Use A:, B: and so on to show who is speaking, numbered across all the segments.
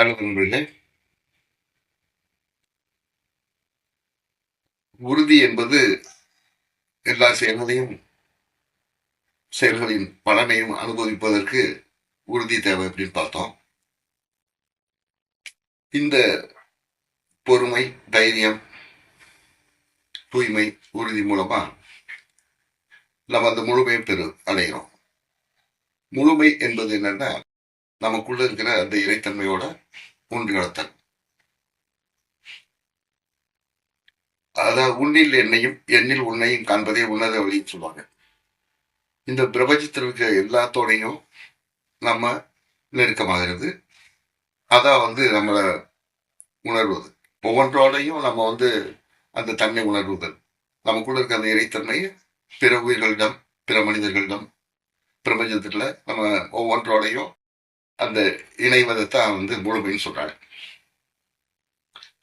A: நல்ல நண்பர்களே உறுதி என்பது எல்லா செயல்களையும் செயல்களின் பலனையும் அனுபவிப்பதற்கு உறுதி தேவை அப்படின்னு பார்த்தோம். இந்த பொறுமை தைரியம் தூய்மை உறுதி மூலமா நம்ம அந்த முழுமையை பெரு அடைகிறோம் முழுமை என்பது என்னன்னா நமக்குள்ள இருக்கிற அந்த இறைத்தன்மையோட ஒன்று அதாவது உன்னில் என்னையும் எண்ணில் உன்னையும் காண்பதே உன்னத வழின்னு சொல்லுவாங்க. இந்த பிரபஞ்சத்தில் இருக்க எல்லாத்தோடையும் நம்ம நெருக்கமாகிறது. அதான் வந்து நம்மளை உணர்வது. ஒவ்வொன்றோடையும் நம்ம வந்து அந்த தன்மை உணர்வுதல் நமக்குள்ள இருக்க அந்த இறைத்தன்மையை பிற உயிர்களிடம் பிற மனிதர்களிடம் பிரபஞ்சத்தில் நம்ம ஒவ்வொன்றோடையும் அந்த இணைவதை தான் வந்து முழுமைன்னு சொல்கிறாங்க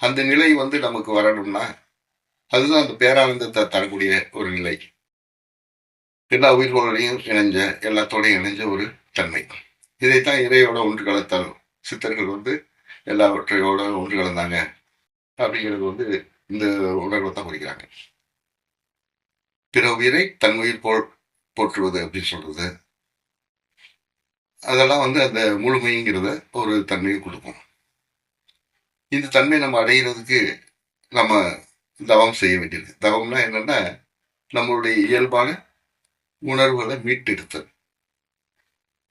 A: அந்த நிலை வந்து நமக்கு வரணும்னா அதுதான் அந்த பேரானந்தத்தை தரக்கூடிய ஒரு நிலை. எல்லா உயிர்களோடையும் இணைஞ்ச எல்லாத்தோடையும் இணைஞ்ச ஒரு தன்மை. இதைத்தான் இறையோட ஒன்று கலத்தால் சித்தர்கள் வந்து எல்லாவற்றையோட ஒன்று கலந்தாங்க அப்படிங்கிறது வந்து இந்த உணர்வை தான் குறிக்கிறாங்க. பிற உயிரை தன் உயிர் போல் போற்றுவது அப்படின்னு சொல்றது அதெல்லாம் வந்து அந்த முழுமைங்கிறத ஒரு தன்மையை கொடுக்கும். இந்த தன்மை நம்ம அடைகிறதுக்கு நம்ம தவம் செய்ய வேண்டியது. தவம்னா என்னன்னா நம்மளுடைய இயல்பான உணர்வுகளை மீட்டெடுத்தல்.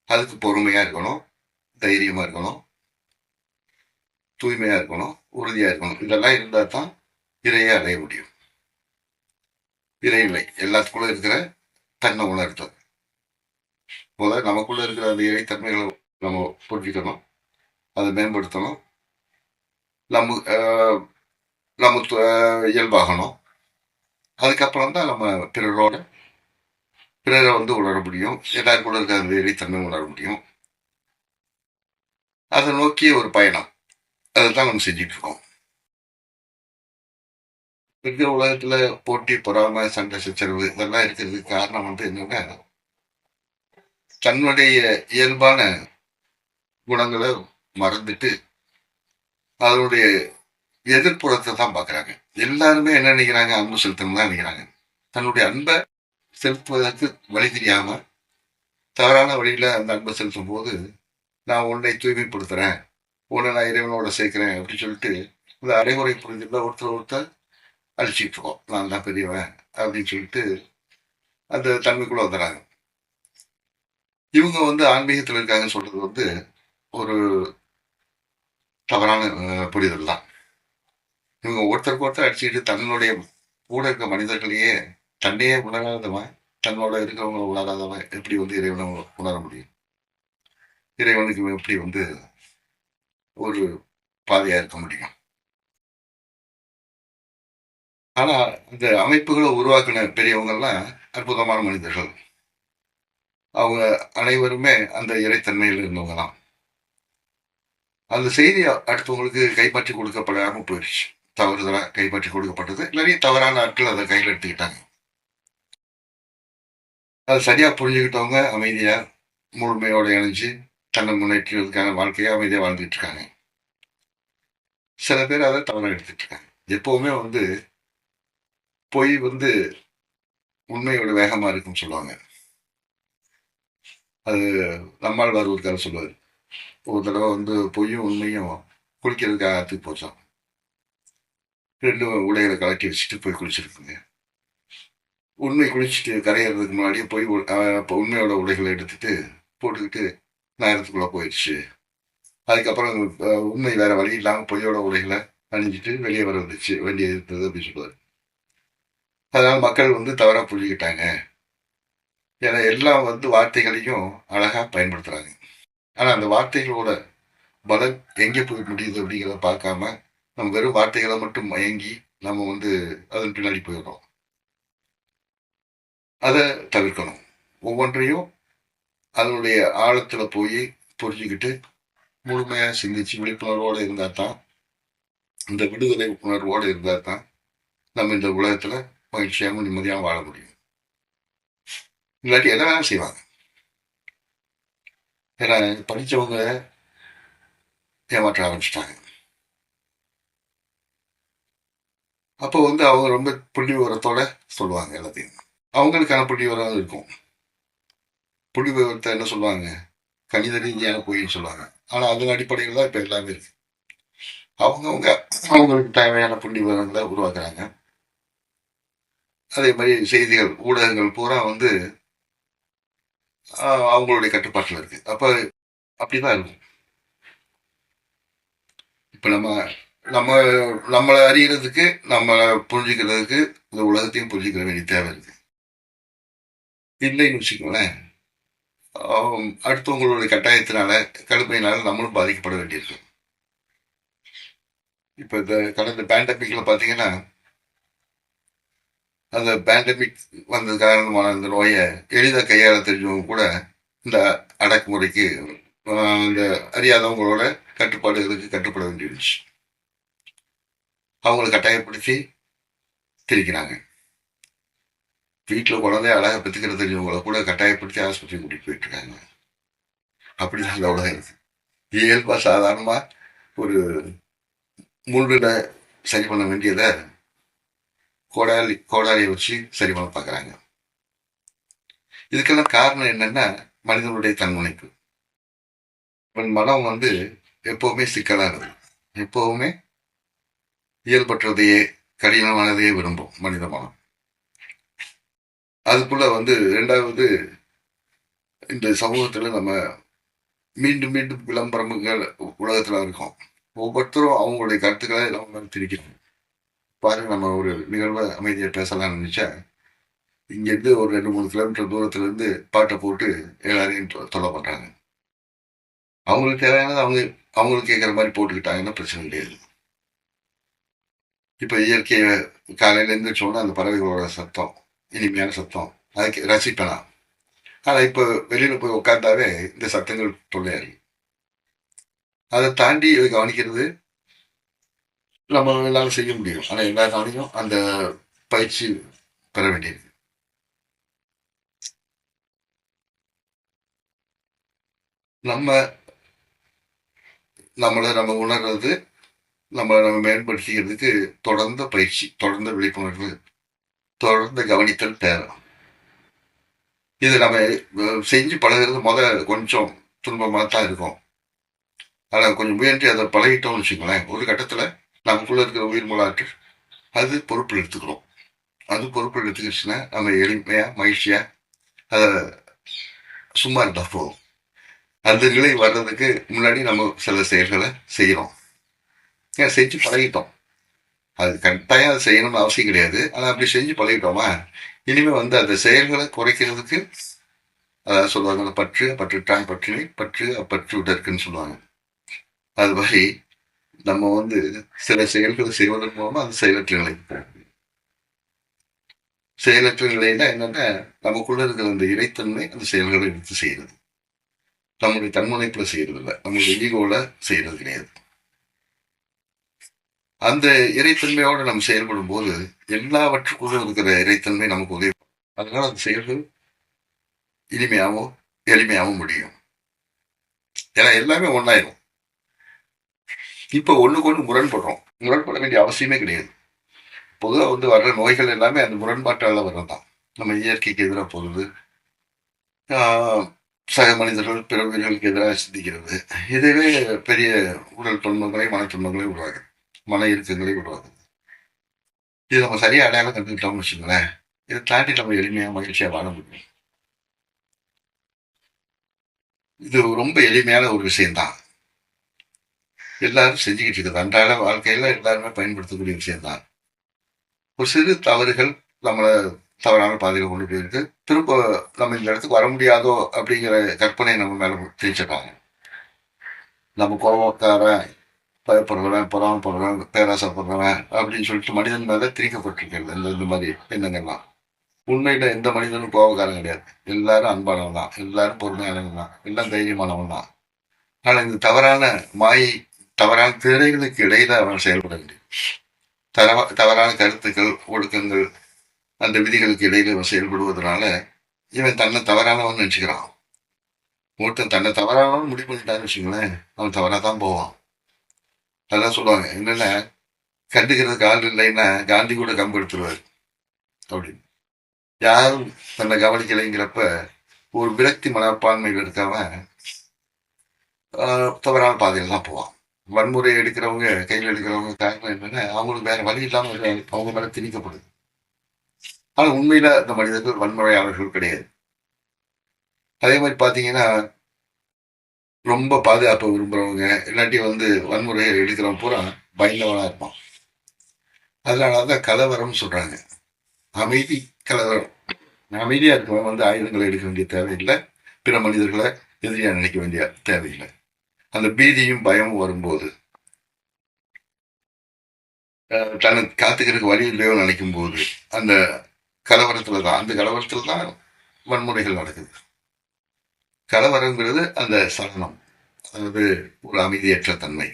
A: அதுக்கு பொறுமையாக இருக்கணும் தைரியமாக இருக்கணும் தூய்மையாக இருக்கணும் உறுதியாக இருக்கணும். இதெல்லாம் இருந்தால் தான் இறையை அடைய முடியும். இறைநிலை எல்லாத்துக்குள்ள இருக்கிற தன்னை உணர்த்தல். போல நமக்குள்ள இருக்கிற அந்த இறைத்தன்மைகளை நம்ம புரிஞ்சுக்கணும். அதை மேம்படுத்தணும். நம்ம நம்ம இயல்பாகணும். அதுக்கப்புறம் தான் நம்ம பிறரோட பிறரை வந்து உணர முடியும். எல்லாருக்குள்ள இருக்கிற அந்த இறைத்தன்மை உணர முடியும். அதை நோக்கிய ஒரு பயணம். அதை தான் நம்ம செஞ்சுட்டு இருக்கோம் இருக்கிற உலகத்துல போட்டி பொறாமை சண்டை சச்சரவு இதெல்லாம் இருக்கிறதுக்கு காரணம் வந்து என்னன்னா தன்னுடைய இயல்பான குணங்களை மறந்துட்டு அதனுடைய எதிர்ப்புறத்தை தான் பார்க்குறாங்க. எல்லாருமே என்ன நினைக்கிறாங்க? அன்பு செலுத்தணும் தான் நினைக்கிறாங்க. தன்னுடைய அன்பை செலுத்துவதற்கு வழி தெரியாமல் தவறான வழியில் அந்த அன்பை செலுத்தும் போது நான் உன்னை தூய்மைப்படுத்துகிறேன் உன்னை நான் இறைவனோட சேர்க்கிறேன் அப்படின்னு சொல்லிட்டு இந்த அடைமுறை புரிஞ்சுல ஒருத்தர் ஒருத்தர் அழிச்சிட்டு இருக்கோம். நான் தான் பெரியவன் அப்படின்னு சொல்லிட்டு அந்த தன்மைக்குள்ளே வந்துடுறாங்க இவங்க வந்து ஆன்மீகத்தில் இருக்காங்கன்னு சொல்றது வந்து ஒரு தவறான புரிதல் தான். இவங்க ஒருத்தருக்கு ஒருத்தர் அடிச்சுக்கிட்டு தன்னுடைய கூட இருக்க மனிதர்களையே தன்னையே உணராதவன் தன்னோட இருக்கிறவங்க உணராதவன் எப்படி வந்து இறைவனை உணர முடியும்? இறைவனுக்கு எப்படி வந்து ஒரு பாதையா இருக்க முடியும்? ஆனா இந்த அமைப்புகளை உருவாக்கின பெரியவங்கள்லாம் அற்புதமான மனிதர்கள். அவங்க அனைவருமே அந்த இறைத்தன்மையில் இருந்தவங்க தான் அந்த செய்தி அடுத்தவங்களுக்கு கைப்பற்றி கொடுக்கப்படாமல் போயிடுச்சு. தவறுதலாக கைப்பற்றி கொடுக்கப்பட்டது. இல்லாட்டி தவறான ஆட்கள் அதை கையில் எடுத்துக்கிட்டாங்க. அது சரியாக புரிஞ்சுக்கிட்டவங்க அமைதியாக முழுமையோடு இணைஞ்சு தன்னை முன்னேற்றதுக்கான வாழ்க்கையை அமைதியாக வாழ்ந்துட்டு இருக்காங்க. சில பேர் அதை தவறாக எடுத்துட்டு இருக்காங்க. எப்போவுமே வந்து பொய் வந்து உண்மையோட வேகமாக இருக்குன்னு சொல்லுவாங்க. அது நம்மால் வருவதற்காக சொல்லுவார் ஒரு தடவை வந்து பொய்யும் உண்மையும் குளிக்கிறதுக்காக ஆற்றுக்கு போச்சான் ரெண்டு உடைகளை கலட்டி வச்சுட்டு போய் குளிச்சிருக்குங்க. உண்மை குளிச்சுட்டு கரையிறதுக்கு முன்னாடியே போய் உண்மையோட உடைகளை எடுத்துட்டு போட்டுக்கிட்டு நேரத்துக்குள்ள போயிடுச்சு. அதுக்கப்புறம் உண்மை வேற வழி இல்லாமல் பொய்யோட உடைகளை அணிஞ்சிட்டு வெளியே வர வந்துச்சு வேண்டியது இருந்தது அப்படின்னு சொல்லுவார். அதனால் மக்கள் வந்து தவறாக புரிஞ்சுக்கிட்டாங்க. ஏன்னா எல்லாம் வந்து வார்த்தைகளையும் அழகாக பயன்படுத்துகிறாங்க ஆனால் அந்த வார்த்தைகளோட பலன் எங்கே போய் முடியுது அப்படிங்கிறத பார்க்காம நம்ம வெறும் வார்த்தைகளை மட்டும் மயங்கி நம்ம வந்து அதன் பின்னாடி போயிடுறோம். அதை தவிர்க்கணும். ஒவ்வொன்றையும் அதனுடைய ஆழத்தில் போய் புரிஞ்சுக்கிட்டு முழுமையாக சிந்திச்சு விழிப்புணர்வோடு இருந்தால் தான் இந்த விடுதலை உணர்வோடு இருந்தால் தான் நம்ம இந்த உலகத்தில் மகிழ்ச்சியாகவும் நிம்மதியாக வாழ முடியும். இல்லாட்டி எதை வேணாலும் செய்வாங்க. ஏன்னா படித்தவங்க ஏமாற்ற ஆரம்பிச்சிட்டாங்க. அப்போ வந்து அவங்க ரொம்ப புள்ளி உரத்தோட சொல்லுவாங்க எல்லாத்தையும். அவங்களுக்கான புள்ளி உரம் இருக்கும். புள்ளி உரத்தை என்ன சொல்லுவாங்க? கணித ரீதியான பொய்ன்னு சொல்லுவாங்க. ஆனால் அதன் அடிப்படையில் தான் இப்போ எல்லாமே இருக்கு. அவங்கவுங்க அவங்களுக்கு தேவையான புள்ளி விவரங்களை உருவாக்குறாங்க. அதே மாதிரி செய்திகள் ஊடகங்கள் பூரா வந்து அவங்களுடைய கட்டுப்பாட்டில் இருக்கு. அப்போ அப்படிதான் இருக்கும். இப்போ நம்ம நம்ம நம்மளை அறியறதுக்கு நம்மளை புரிஞ்சுக்கிறதுக்கு இந்த உலகத்தையும் புரிஞ்சுக்கிற வேண்டிய தேவை இருக்கு. இல்லைன்னு வச்சுக்கோங்களேன் அடுத்தவங்களுடைய கட்டாயத்தினால கடுமையினால நம்மளும் பாதிக்கப்பட வேண்டியிருக்கு இப்போ இந்த கடந்த பேண்டமிக்ல பார்த்தீங்கன்னா அந்த பேண்டமிக் வந்தது காரணமான இந்த நோயை எளிதாக கையாள தெரிஞ்சவங்க கூட இந்த அடக்குமுறைக்கு அந்த இந்த அறியாதவங்களோட கட்டுப்பாடுகளுக்கு கட்டுப்பட வேண்டியிருந்துச்சு. அவங்களை கட்டாயப்படுத்தி திரிக்கிறாங்க வீட்டில் குழந்தைய அழகாக பெற்றுக்கிற தெரிஞ்சவங்கள கூட கட்டாயப்படுத்தி ஆஸ்பத்திரி கூட்டிகிட்டு போயிட்டுருக்காங்க. அப்படி அப்படிதான் அந்த உலகம் இருக்குது இயல்பாக சாதாரணமாக ஒரு முள்ளில் சரி பண்ண வேண்டியதை கோடாலி கோடாலியை வச்சு சரி பண்ண பார்க்குறாங்க. இதுக்கெல்லாம் காரணம் என்னன்னா மனிதனுடைய தன்முனைப்பு. இவன் மனம் வந்து எப்போவுமே சிக்கலானது எப்பவுமே இயல்பற்றதையே கடினமானதையே விரும்பும் மனித மனம். அதுக்குள்ள வந்து ரெண்டாவது இந்த சமூகத்துல நம்ம மீண்டும் மீண்டும் விளம்பரங்கள் உலகத்துல இருக்கோம். ஒவ்வொருத்தரும் அவங்களுடைய கருத்துக்களை நம்ம மேல திணிக்கிறோம். பாருங்க நம்ம ஒரு நிகழ்வை அமைதியை பேசலாம்னு நினச்சா இங்கேருந்து ஒரு ரெண்டு மூணு கிலோமீட்டர் தூரத்துலேருந்து பாட்டை போட்டு எல்லாரையும் தொ- தொல்லை அவங்களுக்கு தேவையானது அவங்க அவங்களுக்கு கேட்குற மாதிரி போட்டுக்கிட்டாங்கன்னா பிரச்சனை கிடையாது. இப்போ இயற்கையை காலையில் எழுந்திரிச்சோன்னா அந்த பறவைகளோட சத்தம் இனிமையான சத்தம் அதுக்கு ரசிப்பேனா ஆனால் இப்போ வெளியில் போய் உட்காந்தாவே இந்த சத்தங்கள் தொல்லையா இருக்கு. அதை தாண்டி இதை கவனிக்கிறது நம்ம எல்லாரும் செய்ய முடியும். ஆனால் எல்லா எல்லாராலையும் அந்த பயிற்சி பெற வேண்டியது. நம்ம நம்மளை நம்ம உணர்றது நம்மளை நம்ம மேம்படுத்திக்கிறதுக்கு தொடர்ந்த பயிற்சி தொடர்ந்த விழிப்புணர்வு தொடர்ந்து கவனித்தல் தேவை. இது நம்ம செஞ்சு பழகிறது முத கொஞ்சம் துன்பமாக தான் இருக்கும். ஆனால் கொஞ்சம் முயன்று அதை பழகிட்டோம்னு வச்சுக்கோங்களேன் ஒரு கட்டத்தில் நமக்குள்ள இருக்கிற உயிர் மூலாற்று அது பொறுப்பில் எடுத்துக்கிறோம். அது பொறுப்பில் எடுத்துக்கிச்சுன்னா நம்ம எளிமையாக மகிழ்ச்சியாக அதை சும்மா இருந்தா போதும். அந்த நிலை வர்றதுக்கு முன்னாடி நம்ம சில செயல்களை செய்கிறோம் ஏன் செஞ்சு பழகிட்டோம். அது கட்டாயம் அதை செய்யணும்னு அவசியம் கிடையாது. ஆனால் அப்படி செஞ்சு பழகிட்டோமா? இனிமேல் வந்து அந்த செயல்களை குறைக்கிறதுக்கு அதாவது சொல்லுவாங்க பற்று பற்றுட்டான் பற்றினை பற்று அப்பற்று உடற்குன்னு சொல்லுவாங்க. அது மாதிரி நம்ம வந்து சில செயல்களை செய்வதன் மூலமா அந்த செயலற்ற நிலைக்கு போகும். செயலற்ற நிலையில என்னன்னா நமக்குள்ள இருக்கிற அந்த இறைத்தன்மை அந்த செயல்களை எடுத்து செய்யறது நம்முடைய தன்முனைப்புல செய்யறது இல்லை. நம்மளுடைய ஈகோல செய்யறது கிடையாது. அந்த இறைத்தன்மையோட நம்ம செயல்படும் போது எல்லாவற்றுக்குள்ளும் இருக்கிற இறைத்தன்மை நமக்கு உதவி அதனால அந்த செயல்கள் இனிமையாகவும் எளிமையாகவும் முடியும். ஏன்னா எல்லாமே ஒன்றாயிரும் இப்போ ஒன்றுக்கு ஒன்று முரண்படுறோம். முரண்பட வேண்டிய அவசியமே கிடையாது. பொதுவாக வந்து வர்ற நோய்கள் எல்லாமே அந்த முரண்பாட்டால வர்றதுதான். நம்ம இயற்கைக்கு எதிராக போகிறது சக மனிதர்கள் பிற உயிர்களுக்கு எதிராக சிந்திக்கிறது. இதுவே பெரிய உடல் துன்பங்களை மன துன்பங்களையும் உருவாகுது மன இறுக்கங்களை உருவாகுது இது நம்ம சரியாக அடையாளம் கண்டுக்கிட்டோம்னு வச்சுக்கோங்களேன். இதை தாண்டி நம்ம எளிமையாக மகிழ்ச்சியாக வாழ முடியும். இது ரொம்ப எளிமையான ஒரு விஷயம்தான். எல்லாரும் செஞ்சுக்கிட்டு இருக்குது அன்றாட வாழ்க்கையில எல்லாருமே பயன்படுத்தக்கூடிய விஷயம்தான். ஒரு சிறு தவறுகள் நம்மளை தவறான பாதையில் கொண்டு போயிருக்கு. திரும்ப நம்ம இந்த இடத்துக்கு வர முடியாதோ அப்படிங்கிற கற்பனையை நம்ம மேல திணிச்சிருக்காங்க. நம்ம கோபக்காரன் பயப்படுறவன் பொறாமப்படுறவன் பேராசப்படுறவன் அப்படின்னு சொல்லிட்டு மனிதன் மேல திணிக்கப்பட்டிருக்கிறது. இந்த இந்த மாதிரி எண்ணங்கள்லாம். உண்மையில எந்த மனிதனும் கோபக்காரன் கிடையாது. எல்லாரும் அன்பானவன் தான் எல்லாரும் பொறுமையானவன் தான் எல்லாம் தைரியமானவன் தான் ஆனால் இந்த தவறான மாயை தவறான திரைகளுக்கு இடையில அவன் செயல்பட வேண்டும். தரவ தவறான கருத்துக்கள் ஒழுக்கங்கள் அந்த விதிகளுக்கு இடையில அவன் செயல்படுவதனால இவன் தன்னை தவறானவன் நினச்சிக்கிறான். ஒருத்தன் தன்னை தவறானவன் முடிவு பண்ணிட்டான்னு வச்சுங்களேன் அவன் தவறாக தான் போவான். அதான் சொல்லுவாங்க என்னென்ன கண்டுக்கிறதுக்கு ஆள் இல்லைன்னா காந்தி கூட கம்பு அப்படின்னு. யாரும் தன்னை கவனிக்கலைங்கிறப்ப ஒரு விரக்தி மனப்பான்மையில் இருக்காம தவறான பாதையில் தான் போவான். வன்முறை எடுக்கிறவங்க கையில் எடுக்கிறவங்க காரணம் என்னன்னா அவங்களுக்கு வேற வழி இல்லாமல் அவங்க மேல திணிக்கப்படுது. ஆனால் உண்மையில அந்த மனிதர்கள் வன்முறையாளர்கள் கிடையாது. அதே மாதிரி பார்த்தீங்கன்னா ரொம்ப பாதுகாப்பை விரும்புகிறவங்க இல்லாட்டி வந்து வன்முறையை எடுக்கிறவங்க பூரா பயந்தவனாக இருப்பான். அதனால தான் கலவரம் சொல்கிறாங்க அமைதி கலவரம். அமைதியாக இருக்கவன் வந்து ஆயுதங்களை எடுக்க வேண்டிய தேவையில்லை. பிற மனிதர்களை எதிரியாக நினைக்க வேண்டிய தேவையில்லை. அந்த பீதியும் பயமும் வரும்போது அஹ், தன்னை காத்துக்கிறதுக்கு வழி இல்லையோ நினைக்கும் போது அந்த கலவரத்தில் தான் அந்த கலவரத்தில் தான் வன்முறைகள் நடக்குது. கலவரங்கிறது அந்த சலனம் அதாவது ஒரு அமைதியற்ற தன்மை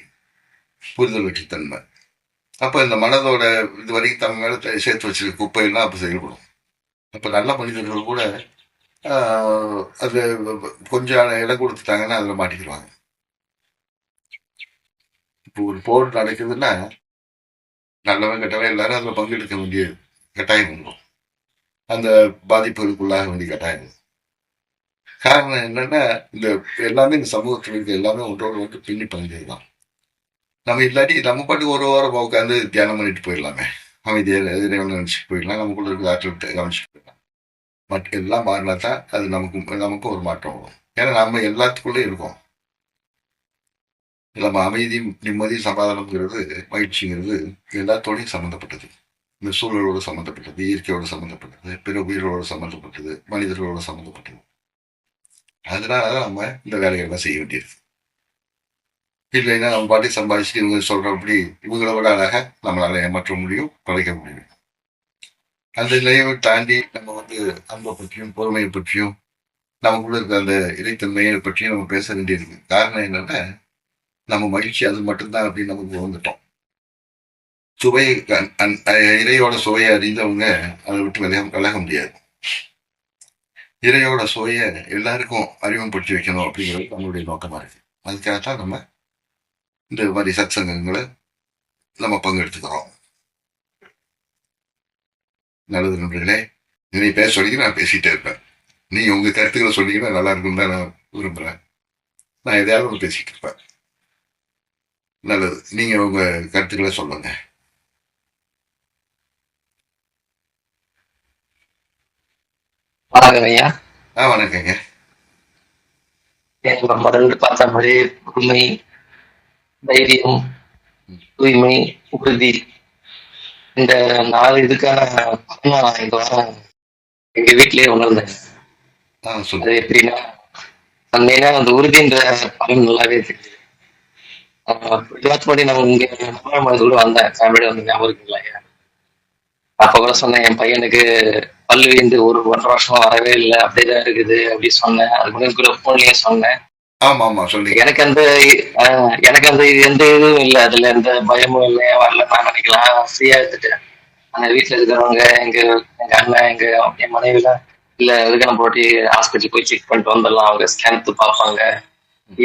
A: புரிதல் தன்மை. அப்போ இந்த மனதோட இது வரைக்கும் தம் மேலே சேர்த்து வச்சிருக்க குப்பையெல்லாம் அப்போ செயல்படும். அப்போ நல்ல மனிதர்கள் கூட அது கொஞ்சம் இடம் கொடுத்துட்டாங்கன்னா அதில் மாட்டிக்கிடுவாங்க. இப்போ ஒரு போர் நடக்குதுன்னா நல்லவன் கெட்டவன் எல்லாரும் அதில் பங்கெடுக்க வேண்டிய கட்டாயம் வந்துடும் அந்த பாதிப்புகளுக்குள்ளாக வேண்டிய கட்டாயம் காரணம் என்னன்னா இந்த எல்லாமே இந்த சமூகத்தில் இருக்க எல்லாமே ஒன்றோடு ஒன்று பின்னி பங்கு தான் நம்ம இல்லாட்டி நம்ம பாட்டுக்கு ஒரு வாரம் உட்காந்து தியானம் பண்ணிட்டு போயிடலாமே. அமைதியாக இறைவனை நினச்சிட்டு போயிடலாம். நமக்குள்ள இருக்கிற ஆற்றல் கவனிச்சுட்டு போயிடலாம். பட் எல்லாம் மாறினா தான் அது நமக்கு நமக்கும் ஒரு மாற்றம் வரும். ஏன்னா நம்ம எல்லாத்துக்குள்ளேயும் இருக்கோம். நம்ம அமைதி நிம்மதி சமாதானம்ங்கிறது மகிழ்ச்சிங்கிறது எல்லாத்தோடையும் சம்மந்தப்பட்டது இந்த சூழலோடு சம்மந்தப்பட்டது இயற்கையோடு சம்மந்தப்பட்டது பிற உயிரோடு சம்மந்தப்பட்டது மனிதர்களோடு சம்மந்தப்பட்டது அதனால தான் நம்ம இந்த வேலைகள்லாம் செய்ய வேண்டியது இல்லைன்னா நம்ம பாட்டி சம்பாதிச்சுட்டு இவங்க சொல்றபடி இவங்களை விட அழக நம்மளால ஏமாற்ற முடியும் குறைக்க முடியும். அந்த நிலையை தாண்டி நம்ம வந்து அன்பை பற்றியும் பொறுமையை பற்றியும் நமக்குள்ள இருக்க அந்த இறைத்தன்மையை பற்றியும் நம்ம பேச வேண்டியிருக்கு. காரணம் என்னன்னா நம்ம மகிழ்ச்சி அது மட்டும்தான் அப்படின்னு நமக்கு வந்துட்டோம் சுவை அந்- இறையோட சுவையை அறிந்தவங்க அதை விட்டு விலக விலக முடியாது. இறையோட சுவையை எல்லாருக்கும் அறிமுகப்படுத்தி வைக்கணும் அப்படிங்கிறது நம்மளுடைய நோக்கமாக இருக்கு. அதுக்காகத்தான் நம்ம இந்த மாதிரி சத் சங்கங்களை நம்ம பங்கெடுத்துக்கிறோம். நல்லது நண்பர்களே நீ பேச சொல்லி நான் பேசிகிட்டே இருப்பேன். நீ உங்கள் கருத்துக்களை சொன்னீங்கன்னா நல்லா இருக்கும்னு தான் நான் விரும்புகிறேன் நான் எதையாவது பேசிகிட்டு இருப்பேன். நல்லது. நீங்க உங்க கருத்துக்களை சொல்லுங்க.
B: வணக்கம் ஐயா.
A: ஆ வணக்கங்க.
B: முதல்ல பார்த்த மாதிரி பொறுமை தைரியம் தூய்மை உறுதி. இந்த நாலு இதுக்கான இந்த வாரம் எங்க வீட்டிலேயே உணர்ந்தேன். அது எப்படின்னா அந்த உறுதின்ற பலன் நல்லாவே தெரியுது முன்னாடி நம்ம இங்க கூட வந்தேன். ஃபேமிலியோட வந்து ஞாபகம் இருக்குங்களா அப்ப கூட சொன்னேன் என் பையனுக்கு பல்லு வீந்து ஒரு ஒன்றரை வருஷமா வரவே இல்லை அப்படியே தான் இருக்குது அப்படி சொன்னேன். அது கூட போன்லயே சொன்னேன்.
A: ஆமா ஆமா சொல்லுங்க
B: எனக்கு அந்த எனக்கு அந்த எந்த இதுவும் இல்லை. அதுல எந்த பயமும் இல்லை வரல நான் நினைக்கலாம். ஃப்ரீயா எடுத்துட்டேன் ஆனா வீட்டுல இருக்கிறவங்க எங்க எங்க அண்ணன் எங்க என் மனைவிலாம் இல்ல இதுக்கு நம்ம போட்டி ஹாஸ்பிட்டல் போய் செக் பண்ணிட்டு வந்துடலாம். அவங்க ஸ்கேன் பார்ப்பாங்க.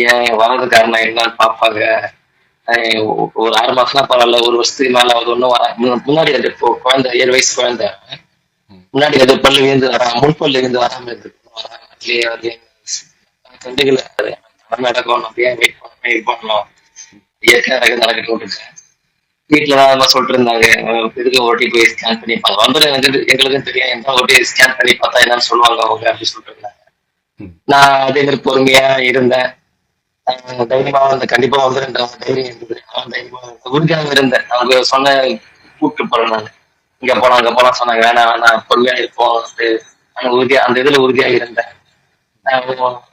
B: ஏன் வர்றது காரணம் என்னன்னு பார்ப்பாங்க ஒரு ஆறு மாசம்னா பரவாயில்ல ஒரு வருஷத்துக்கு மேல அது ஒன்றும் வர முன்ன- முன்னாடி அது இப்போ குழந்தை ஏழு வயசு குழந்தை. முன்னாடி அது பல்லு விழுந்து வர முன்பல்லு விழுந்து வராம இருக்கு கண்டுக்கல நடக்கும் நம்ம ஏன் வெயிட் பண்ணணும் வெயிட் பண்ணணும் இயற்கையாக நடக்க நடக்கட்டும் விட்டுட்டேன் வீட்டுல தான் அதெல்லாம் சொல்லிட்டு இருந்தாங்க. இதுக்கு ஓட்டி போய் ஸ்கேன் பண்ணி பார்த்தா வந்து எனக்கு எங்களுக்கும் தெரியும். எந்த ஓட்டி ஸ்கேன் பண்ணி பார்த்தா என்னன்னு சொல்லுவாங்க அவங்க அப்படி சொல்லிட்டு இருந்தாங்க. நான் அதே மாதிரி பொறுமையா இருந்தேன். தைரியமா வந்து கண்டிப்பா வந்துருந்த தைரியம் இருந்தது. அவன் தைரியமா உறுதியாக இருந்தேன். அவங்க சொன்ன கூப்பிட்டு போறேன் நான். இங்க போலாம் அங்க போலாம் சொன்னாங்க. வேணாம் வேணாம் பொறுமையா இருப்போம் வந்து. அந்த உறுதியா அந்த இதுல உறுதியாக இருந்தேன்.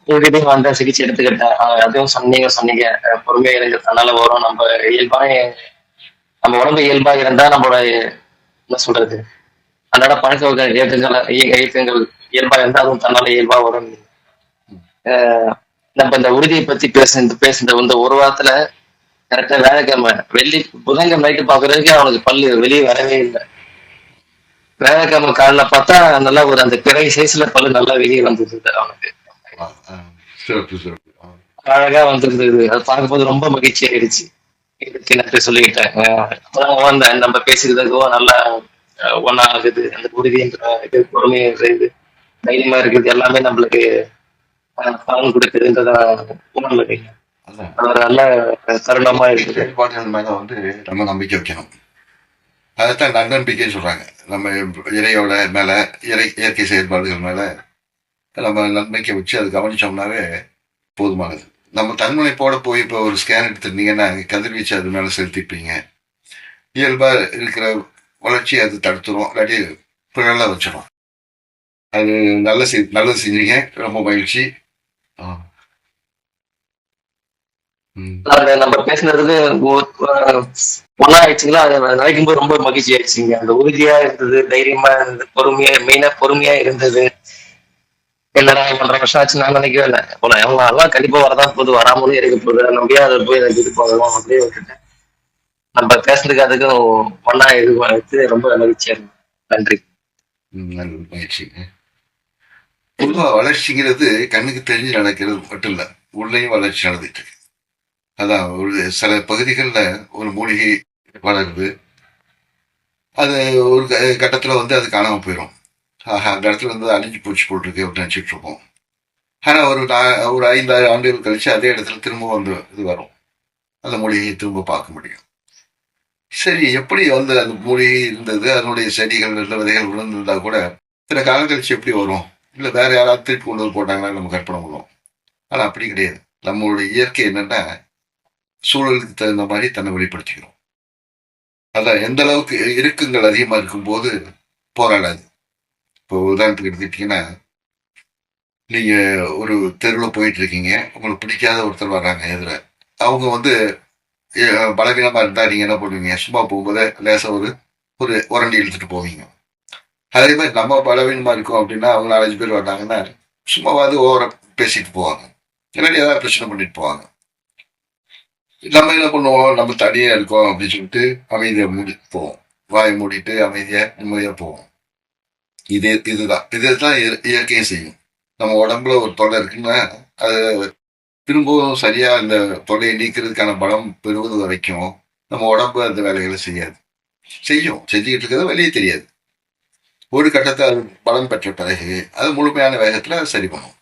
B: உறுதியும் வந்த சிகிச்சை எடுத்துக்கிட்டேன். அதுவும் சொன்னீங்க சொன்னீங்க. பொறுமையாக பொறுமையா இருங்க தன்னால வரும். நம்ம இயல்பான நம்ம உடம்பு இயல்பா இருந்தா நம்மளோட என்ன சொல்றது? அன்றாட பழக்க வழக்க இயக்கங்கள் இயக்கங்கள் இயல்பா இருந்தா அதுவும் தன்னால இயல்பா வரும். அஹ் நம்ம இந்த உறுதியை பத்தி பேசுன பேசுன இந்த ஒரு வாரத்துல கரெக்டா வேலைக்கிழமை வெள்ளி புதன்கிழமை நைட்டு பாக்குறதுக்கு அவனுக்கு பல்லு வெளியே வரவே இல்லை. வேலைக்கிழமை காலைல பார்த்தா நல்லா ஒரு அந்த பிறை சைஸ்ல பல்லு நல்லா வெளியே வந்தது அவனுக்கு. அழகா வந்திருந்தது. அது பார்க்கும்போது ரொம்ப மகிழ்ச்சி ஆயிடுச்சு. இதுக்கு நன்றி சொல்லிக்கிட்டேன் அப்புறம் அந்த நம்ம பேசிக்கிறதுக்கும் நல்லா ஒண்ணா ஆகுது அந்த உறுதின்ற இது பொறுமையை இது தைரியமா இருக்குது எல்லாமே நம்மளுக்கு
A: அதான்.
B: அது ஒரு நல்ல தருணமா இருக்குது
A: செயல்பாடுகள் மேல வந்து நம்ம நம்பிக்கை வைக்கணும். அதைத்தான் நன்னம்பிக்கை சொல்றாங்க. நம்ம இறையோட மேல இறை இயற்கை செயல்பாடுகள் மேல நம்ம நம்பிக்கை வச்சு அதை கவனிச்சோம்னாவே போதுமானது. நம்ம தன்முனைப்போட போய் இப்போ ஒரு ஸ்கேன் எடுத்துருந்தீங்கன்னா கதிர்வீச்சு அது மேல செலுத்திப்பீங்க. இயல்பா இருக்கிற வளர்ச்சி அது தடுத்துரும். இல்லாட்டி பிழல வச்சிடும் அது நல்ல செய் நல்லது செஞ்சீங்க. ரொம்ப மகிழ்ச்சி.
B: நம்ம பேசுனதுக்கு ஒன்னா ஆயிடுச்சுங்களா அதை நினைக்கும் போது ரொம்ப மகிழ்ச்சி ஆயிடுச்சுங்க. அந்த உறுதியா இருந்தது தைரியமா இருந்தது பொறுமையா மெயினா பொறுமையா இருந்தது. என்னடா ஒன்றரை வருஷம் ஆச்சு நான் நினைக்கவே இல்லை. போல அவங்க எல்லாம் கண்டிப்பா வரதான் போகுது வராமலும் இருக்க போகுது. நம்பியா அதை போய் எனக்கு இது போகணும் அப்படியே விட்டுட்டேன். நம்ம பேசுறதுக்கு அதுக்கும் ஒன்னா இது ரொம்ப மகிழ்ச்சியா இருக்கு. நன்றி.
A: ம், நல்ல பொதுவாக வளர்ச்சிங்கிறது கண்ணுக்கு தெரிஞ்சு நடக்கிறது மட்டும் இல்லை உள்ளேயும் வளர்ச்சி நடந்துட்டு இருக்கு. அதான் ஒரு சில பகுதிகளில் ஒரு மூலிகை வளருது. அது ஒரு க- வந்து அது காணாமல் போயிடும் ஆஹா அந்த இடத்துல வந்து அழிஞ்சு பூச்சி போட்டிருக்கு அப்படின்னு நினச்சிட்டு இருப்போம். ஆனால் ஒரு ஒரு ஐந்தாறு ஆண்டுகள் கழிச்சு அதே இடத்துல திரும்ப வந்து இது வரும். அந்த மூலிகையை திரும்ப பார்க்க முடியும். சரி எப்படி வந்து அந்த மூலிகை இருந்தது? அதனுடைய செடிகள் நல்ல விதைகள் விழுந்திருந்தா கூட சில காலம் கழிச்சு எப்படி வரும்? இல்லை வேற யாராவது திருப்பி கொண்டு வந்து போட்டாங்கன்னா நம்ம கற்பனை பண்ணுவோம். ஆனால் அப்படி கிடையாது. நம்மளுடைய இயற்கை என்னன்னா சூழலுக்கு தகுந்த மாதிரி தன்னை வெளிப்படுத்திக்கிறோம். அதான் எந்த அளவுக்கு இறுக்கங்கள் அதிகமாக இருக்கும்போது போராடாது. இப்போ உதாரணத்துக்கு எடுத்துக்கிட்டீங்கன்னா நீங்கள் ஒரு தெருவில் போயிட்டு இருக்கீங்க உங்களுக்கு பிடிக்காத ஒருத்தர் வர்றாங்க எதிர. அவங்க வந்து பலவீனமாக இருந்தால் நீங்கள் என்ன பண்ணுவீங்க? சும்மா போகும்போது லேசாக ஒரு ஒரு உரண்டி இழுத்துட்டு போவீங்க. அதே மாதிரி நம்ம பலவீனமாக இருக்கோம் அப்படின்னா அவங்க நாலஞ்சு பேர் வந்தாங்கன்னா சும்மாவது ஓவராக பேசிட்டு போவாங்க. இல்லாட்டி ஏதாவது பிரச்சனை பண்ணிட்டு போவாங்க. நம்ம என்ன பண்ணுவோம்? நம்ம தனியாக இருக்கோம் அப்படின்னு சொல்லிட்டு அமைதியாக மூடிட்டு போவோம். வாய் மூடிட்டு அமைதியாக நிம்மதியாக போவோம். இது இதுதான். இதுதான் இய- இயற்கையை செய்யும். நம்ம உடம்புல ஒரு தொல்லை இருக்குன்னா அது திரும்பவும் சரியாக அந்த தொல்லையை நீக்கிறதுக்கான பலம் பெறுவது வரைக்கும் நம்ம உடம்பு அந்த வேலைகளை செய்யாது. செய்யும். செஞ்சுக்கிட்டு இருக்கிறது வெளியே தெரியாது. ஒரு கட்டத்தை அது பலம் பெற்ற பிறகு அது முழுமையான வேகத்தில் அது சரி பண்ணும்.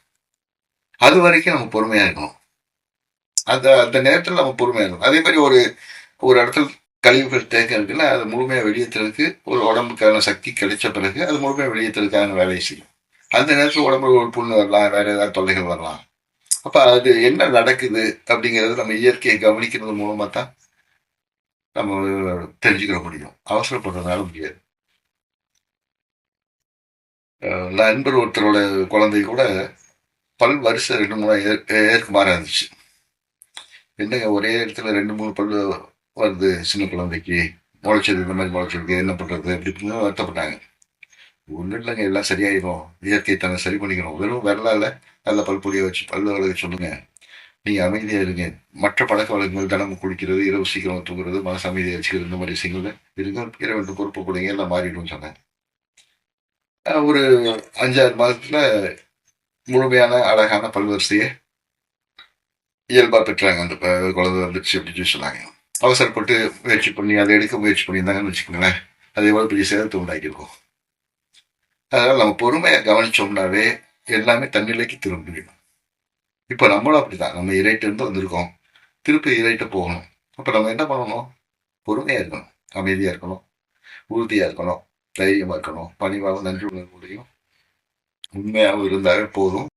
A: அது வரைக்கும் நம்ம பொறுமையாக இருக்கணும். அந்த அந்த நேரத்தில் நம்ம பொறுமையாக இருக்கணும். அதே மாதிரி ஒரு ஒரு இடத்துல கழிவுகள் தேக்கம் இருக்குன்னா அது முழுமையாக வெளியேற்றுறதுக்கு ஒரு உடம்புக்கான சக்தி கிடைச்ச பிறகு அது முழுமையாக வெளியேற்றுறதுக்கான வேலையை செய்யும். அந்த நேரத்தில் உடம்புல ஒரு புண்ணு வரலாம் வேறு ஏதாவது தொல்லைகள் வரலாம். அப்போ அது என்ன நடக்குது அப்படிங்கிறது நம்ம இயற்கையை கவனிக்கிறது மூலமாக தான் நம்ம தெரிஞ்சுக்கிற முடியும். அவசரப்படுறதுனால முடியாது. நண்பர் ஒருத்தரோட குழந்தை கூட பல் வரிசை ரெண்டு மூணு ஏற்கு ஏற்குமாறா இருந்துச்சு. என்னங்க ஒரே இடத்துல ரெண்டு மூணு பல் வருது சின்ன குழந்தைக்கு. முளைச்சது இந்த மாதிரி முளைச்சிருக்கு என்ன பண்ணுறது அப்படின்னு வருத்தப்பட்டாங்க. ஒன்றும் இல்லைங்க எல்லாம் சரியாயிடும் இயற்கை தன்னை சரி பண்ணிக்கணும். வெறும் வரலால நல்ல பல் புளிய வச்சு பல் வளர்க்க சொல்லுங்கள் நீங்கள் அமைதியாக இருங்க. மற்ற பழக்க வழக்கங்கள் தினமும் குளிக்கிறது இரவு சீக்கிரம் தூங்குறது மனசு அமைதியாக வச்சுக்கிறது இந்த மாதிரி விஷயங்கள் இருங்க. இரவு பொறுப்பு கொடுங்க எல்லாம் மாறிடும் சொன்னேன். ஒரு அஞ்சாறு மாதத்துல முழுமையான அழகான பல்வரிசையை இயல்பாக பெற்றாங்க. அந்த குழந்தை வந்துச்சு அப்படின்னு சொன்னாங்க. அவசரப்பட்டு முயற்சி பண்ணி அதை எடுக்க முயற்சி பண்ணியிருந்தாங்கன்னு வச்சுக்கோங்களேன். அது போல் பெரிய சேதத்தை உண்டாக்கியிருக்கோம். அதனால் நம்ம பொறுமையாக கவனிச்சோம்னாவே எல்லாமே தன்னிலைக்கு திரும்பிடும் இப்போ நம்மளும் அப்படிதான். நம்ம இறைட்டிருந்து வந்திருக்கோம். திருப்பி இறைட்ட போகணும். அப்போ நம்ம என்ன பண்ணணும்? பொறுமையாக இருக்கணும். அமைதியாக இருக்கணும். உறுதியாக இருக்கணும். தைரியமா இருக்கணும். பணிவாகவும் நன்றி உணர்வுடையும் உண்மையாகவும் இருந்தாலே போதும்.